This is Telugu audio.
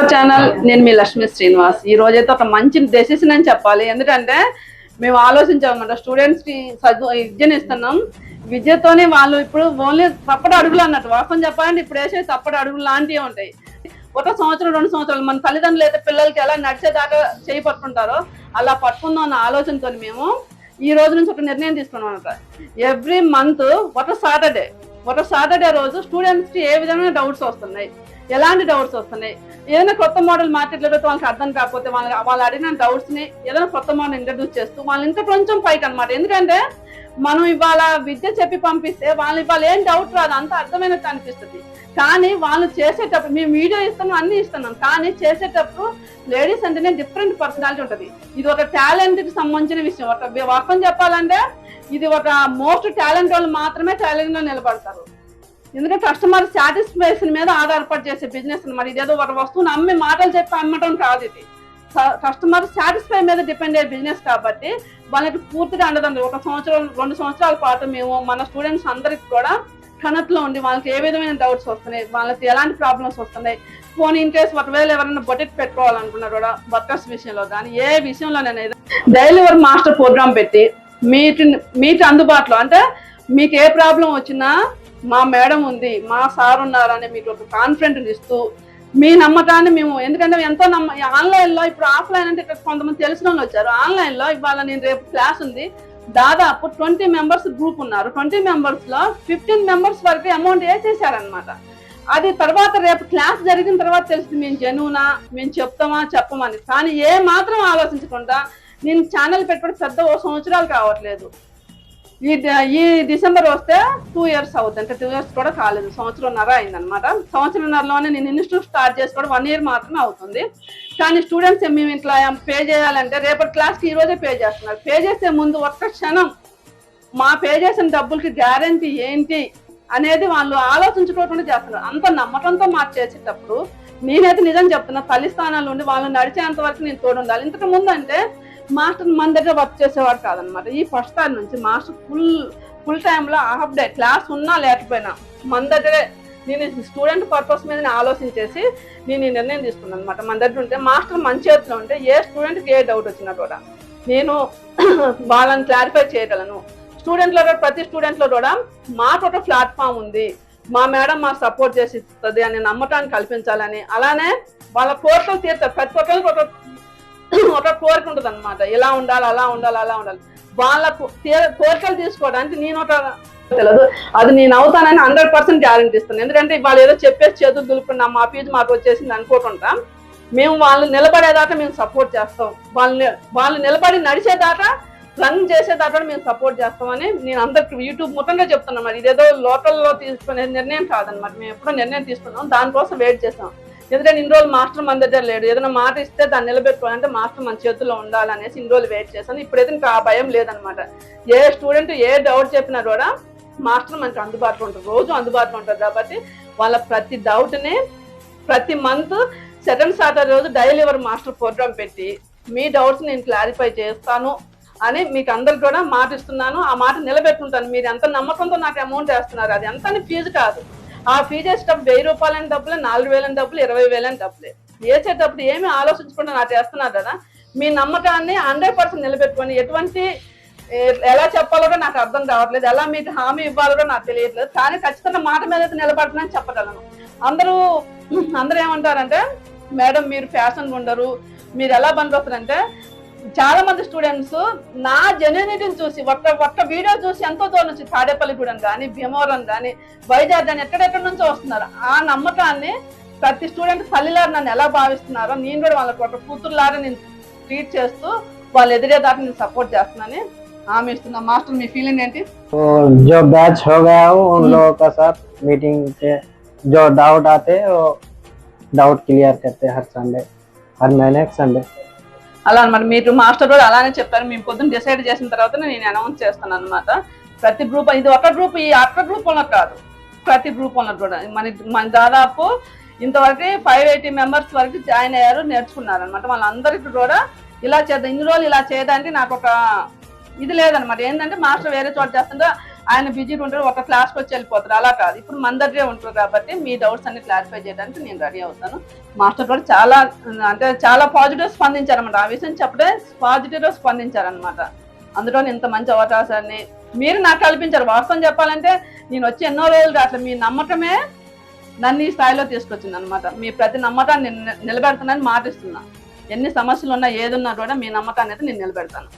అవర్ ఛానల్ నేను మీ లక్ష్మి శ్రీనివాస్. ఈ రోజైతే ఒక మంచి డెసిషన్ అని చెప్పాలి. ఎందుకంటే మేము ఆలోచించామన్నమాట. స్టూడెంట్స్కి చదువు విద్యను ఇస్తున్నాం. విద్యతోనే వాళ్ళు ఇప్పుడు ఓన్లీ తప్పటి అడుగులు అన్నట్టు. వాస్తవం చెప్పాలంటే ఇప్పుడు వేసే తప్పటి అడుగులు లాంటివి ఉంటాయి. ఒక సంవత్సరం రెండు సంవత్సరాలు మన తల్లిదండ్రులు అయితే పిల్లలకి ఎలా నడిచేదాకా చేయి పట్టుకుంటారో అలా పట్టుకుందాం అన్న ఆలోచనతో మేము ఈ రోజు నుంచి ఒక నిర్ణయం తీసుకున్నాం అనమాట ఎవ్రీ మంత్ ఒక సాటర్డే ఒక సాటర్డే రోజు స్టూడెంట్స్కి ఏ విధమైన డౌట్స్ వస్తున్నాయి? ఎలాంటి డౌట్స్ వస్తున్నాయి? ఏదైనా కొత్త మోడల్ మార్కెట్లో పెడితే వాళ్ళకి అర్థం కాకపోతే వాళ్ళ వాళ్ళు అడిగిన డౌట్స్ని ఏదైనా కొత్త మోడల్ ఇంట్రడ్యూస్ చేస్తూ వాళ్ళు ఇంకా కొంచెం పైకి అనమాట ఎందుకంటే మనం ఇవాళ విద్య చెప్పి పంపిస్తే వాళ్ళు ఇవాళ ఏం డౌట్ రాదు అంత అర్థమైనట్టు అనిపిస్తుంది. కానీ వాళ్ళు చేసేటప్పుడు మేము వీడియో ఇస్తాము అన్ని ఇస్తున్నాం. కానీ చేసేటప్పుడు లేడీస్ అంటేనే డిఫరెంట్ పర్సనాలిటీ ఉంటుంది. ఇది ఒక టాలెంట్కి సంబంధించిన విషయం. ఒక వాస్తవం చెప్పాలంటే ఇది ఒక మోస్ట్ టాలెంట్ వాళ్ళు మాత్రమే టాలెంట్లో నిలబడతారు. ఎందుకంటే కస్టమర్ సాటిస్ఫాక్షన్ మీద ఆధారపడి చేసే బిజినెస్ మరి ఇదేదో ఒక వస్తువుని అమ్మి మాటలు చెప్పి అమ్మటం కాదు ఇది. కస్టమర్ సాటిస్ఫై మీద డిపెండ్ అయ్యే బిజినెస్ కాబట్టి వాళ్ళకి పూర్తిగా అండదండి ఒక సంవత్సరం రెండు సంవత్సరాల పాటు మేము మన స్టూడెంట్స్ అందరికి కూడా కనెక్ట్లో ఉండి వాళ్ళకి ఏ విధమైన డౌట్స్ వస్తున్నాయి వాళ్ళకి ఎలాంటి ప్రాబ్లమ్స్ వస్తున్నాయి ఫోన్ ఇన్ కేసు ఒకవేళ ఎవరైనా బొటెట్ పెట్టుకోవాలనుకున్నారు కూడా వర్కర్స్ విషయంలో కానీ ఏ విషయంలోనైనా డైలీ వర్క్ మాస్టర్ ప్రోగ్రామ్ పెట్టి మీటి మీటి అందుబాటులో అంటే మీకు ఏ ప్రాబ్లం వచ్చినా మా మేడం ఉంది మా సార్ ఉన్నారని మీకు ఒక కాన్ఫిడెంట్ ఇస్తూ మీ నమ్మకాన్ని మేము ఎందుకంటే ఎంతో నమ్మ ఆన్లైన్లో ఇప్పుడు ఆఫ్లైన్ అంటే ఇక్కడ కొంతమంది తెలిసిన వాళ్ళు వచ్చారు. ఆన్లైన్లో ఇవాళ నేను రేపు క్లాస్ ఉంది. దాదాపు ట్వంటీ మెంబర్స్ గ్రూప్ ఉన్నారు. ట్వంటీ మెంబర్స్లో ఫిఫ్టీన్ మెంబర్స్ వరకు అమౌంట్ వేసేసారనమాట అది తర్వాత రేపు క్లాస్ జరిగిన తర్వాత తెలుస్తుంది మేము జనువునా మేము చెప్తామా చెప్పమని కానీ ఏ మాత్రం ఆలోచించకుండా నేను ఛానల్ పెట్టుబడి పెద్ద ఓ సంవత్సరాలు కావట్లేదు. ఈ ఈ డిసెంబర్ వస్తే టూ ఇయర్స్ అవుతుంది. అంటే టూ ఇయర్స్ కూడా కాలేదు. సంవత్సరంన్నర అయిందనమాట సంవత్సరంన్నరలోనే నేను ఇన్స్టిట్యూట్ స్టార్ట్ చేసి కూడా వన్ ఇయర్ మాత్రమే అవుతుంది. కానీ స్టూడెంట్స్ మేము ఇట్లా పే చేయాలంటే రేపటి క్లాస్కి ఈ రోజే పే చేస్తున్నారు. పే చేసే ముందు ఒక్క క్షణం మా పే చేసిన డబ్బులకి గ్యారంటీ ఏంటి అనేది వాళ్ళు ఆలోచించుకోకుండా చేస్తున్నారు. అంత నమ్మకంతో మాకు చేసేటప్పుడు నేనైతే నిజం చెప్తున్నా తల్లి స్థానాలు ఉండి వాళ్ళు నడిచేంత వరకు నేను తోడు ఉండాలి ఇంతకు ముందు అంటే మాస్టర్ మన దగ్గర వర్క్ చేసేవాడు కాదనమాట ఈ ఫస్ట్ టైం నుంచి మాస్టర్ ఫుల్ ఫుల్ టైంలో హాఫ్ డే క్లాస్ ఉన్నా లేకపోయినా మన దగ్గరే నేను స్టూడెంట్ పర్పస్ మీద నేను ఆలోచించేసి నేను ఈ నిర్ణయం తీసుకున్నాను అనమాట మన దగ్గర ఉంటే మాస్టర్ మన చేతిలో ఉంటే ఏ స్టూడెంట్కి ఏ డౌట్ వచ్చినా కూడా నేను వాళ్ళని క్లారిఫై చేయగలను. స్టూడెంట్లో కూడా ప్రతి స్టూడెంట్లో కూడా మాకు ఒక ప్లాట్ఫామ్ ఉంది. మా మేడం మాకు సపోర్ట్ చేసి ఇస్తుంది అని నమ్మటాన్ని కల్పించాలని. అలానే వాళ్ళ కోర్సులు తీర్చారు ప్రతి ఒక్కరికి ఒక ఒక కోరిక ఉంటుంది అనమాట ఇలా ఉండాలి అలా ఉండాలి అలా ఉండాలి. వాళ్ళ కోరికలు తీసుకోవడానికి నేను ఒక తెలియదు. అది నేను అవుతానని హండ్రెడ్ పర్సెంట్ గ్యారంటీ ఇస్తాను. ఎందుకంటే వాళ్ళు ఏదో చెప్పేసి చేతులు దులుపుకున్నా మా ఫీజు మాకు వచ్చేసింది అనుకోకుండా మేము వాళ్ళు నిలబడేదాకా మేము సపోర్ట్ చేస్తాం. వాళ్ళని వాళ్ళు నిలబడి నడిచేదాకా రన్ చేసేదాకా మేము సపోర్ట్ చేస్తామని నేను అందరికి యూట్యూబ్ మొత్తంగా చెప్తున్నాను మరి. ఇదేదో లోకల్లో తీసుకునే నిర్ణయం కాదనమాట మేము ఎప్పుడో నిర్ణయం తీసుకున్నాం. దానికోసం వెయిట్ చేస్తాం. ఎందుకంటే ఇన్ని రోజులు మాస్టర్ మన దగ్గర లేడు. ఏదైనా మాట ఇస్తే దాన్ని నిలబెట్టుకోవాలంటే మాస్టర్ మన చేతుల్లో ఉండాలనేసి ఇన్ని రోజులు వెయిట్ చేశాను. ఇప్పుడైతే ఇంకా ఆ భయం లేదనమాట. ఏ స్టూడెంట్ ఏ డౌట్ చెప్పినా కూడా మాస్టర్ మనకి అందుబాటులో ఉంటారు. రోజు అందుబాటులో ఉంటారు కాబట్టి వాళ్ళ ప్రతి డౌట్ని ప్రతి మంత్ సెకండ్ సాటర్డే రోజు డైలీ ఎవరు మాస్టర్ ప్రోగ్రామ్ పెట్టి మీ డౌట్స్ నేను క్లారిఫై చేస్తాను అని మీకు అందరికి కూడా మాట ఇస్తున్నాను. ఆ మాట నిలబెట్టుకుంటాను. మీరు ఎంత నమ్మకంతో నాకు అమౌంట్ వేస్తున్నారు? అది ఎంత అని ఫీజు కాదు. ఆ ఫీజు వేసేటప్పుడు వెయ్యి రూపాయలని డబ్బులు నాలుగు వేలని డబ్బులు ఇరవై వేలని డబ్బులే. వేసేటప్పుడు ఏమి ఆలోచించకుండా నాకు చేస్తున్నారు కదా మీ నమ్మకాన్ని హండ్రెడ్ పర్సెంట్ నిలబెట్టుకొని ఎటువంటి ఎలా చెప్పాలో కూడా నాకు అర్థం కావట్లేదు. ఎలా మీకు హామీ ఇవ్వాలో కూడా నాకు తెలియట్లేదు. కానీ ఖచ్చితంగా మాట మీద అయితే నిలబడుతుందని చెప్పగలను. అందరూ అందరూ ఏమంటారంటే మేడం మీరు ఫ్యాషన్ ఉండరు. మీరు ఎలా పనికొస్తారంటే చాలా మంది స్టూడెంట్స్ నా జెన్యునిటీని చూసి ఒక్క ఒక్క వీడియో చూసి ఎంతో దూరం నుంచి తాడేపల్లిగూడెం కానీ భీమవరం కానీ వైజాగ్ కానీ ఎక్కడెక్కడి నుంచో వస్తున్నారు ఆ నమ్మకాన్ని ప్రతి స్టూడెంట్ తల్లిలారు నన్ను ఎలా భావిస్తున్నారో నేను కూడా వాళ్ళకి ఒక కూతురులాగా నేను ట్రీట్ చేస్తూ వాళ్ళు ఎదిగేదాకా నేను సపోర్ట్ చేస్తున్నానని హామీ ఇస్తున్నా మాస్టర్ మీ ఫీలింగ్ ఏంటి तो जो बैच हो गया हूँ उन लोगों का साथ मीटिंग पे जो डाउट आते हैं वो डाउट क्लियर करते हैं हर संडे हर महीने संडे అలా అనమాట మీరు మాస్టర్ కూడా అలానే చెప్పారు. మేము పొద్దున్న డిసైడ్ చేసిన తర్వాత నేను అనౌన్స్ చేస్తాను అనమాట ప్రతి గ్రూప్ ఇది ఒక గ్రూప్ ఈ అట్ట గ్రూప్ ఉన్న కాదు. ప్రతి గ్రూప్ ఉన్న కూడా. మన మన దాదాపు ఇంతవరకు ఫైవ్ ఎయిటీ మెంబర్స్ వరకు జాయిన్ అయ్యారు నేర్చుకున్నారు అనమాట వాళ్ళందరికీ కూడా ఇలా చేద్దాం. ఇన్ని రోజులు ఇలా చేయడానికి నాకు ఒక ఇది లేదనమాట ఏంటంటే మాస్టర్ వేరే చోట చేస్తుంటే ఆయన బిజీగా ఉంటారు ఒక క్లాస్కి వచ్చి వెళ్ళిపోతారు అలా కాదు. ఇప్పుడు మన దగ్గరే ఉంటారు కాబట్టి మీ డౌట్స్ అన్ని క్లారిఫై చేయడానికి నేను రెడీ అవుతాను. మాస్టర్ కూడా చాలా అంటే చాలా పాజిటివ్ స్పందించారనమాట ఆ విషయం చెప్పడే పాజిటివ్గా స్పందించారనమాట అందులో ఇంత మంచి అవకాశాన్ని మీరు నాకు కల్పించారు. వాస్తవం చెప్పాలంటే నేను వచ్చి ఎన్నో రోజులు అట్లా మీ నమ్మకమే నన్ను ఈ స్థాయిలో తీసుకొచ్చింది అనమాట మీ ప్రతి నమ్మకాన్ని నిలబెడుతున్నాను మాటిస్తున్నా. ఎన్ని సమస్యలు ఉన్నా ఏదున్నా కూడా మీ నమ్మకాన్ని అయితే నేను నిలబెడతాను.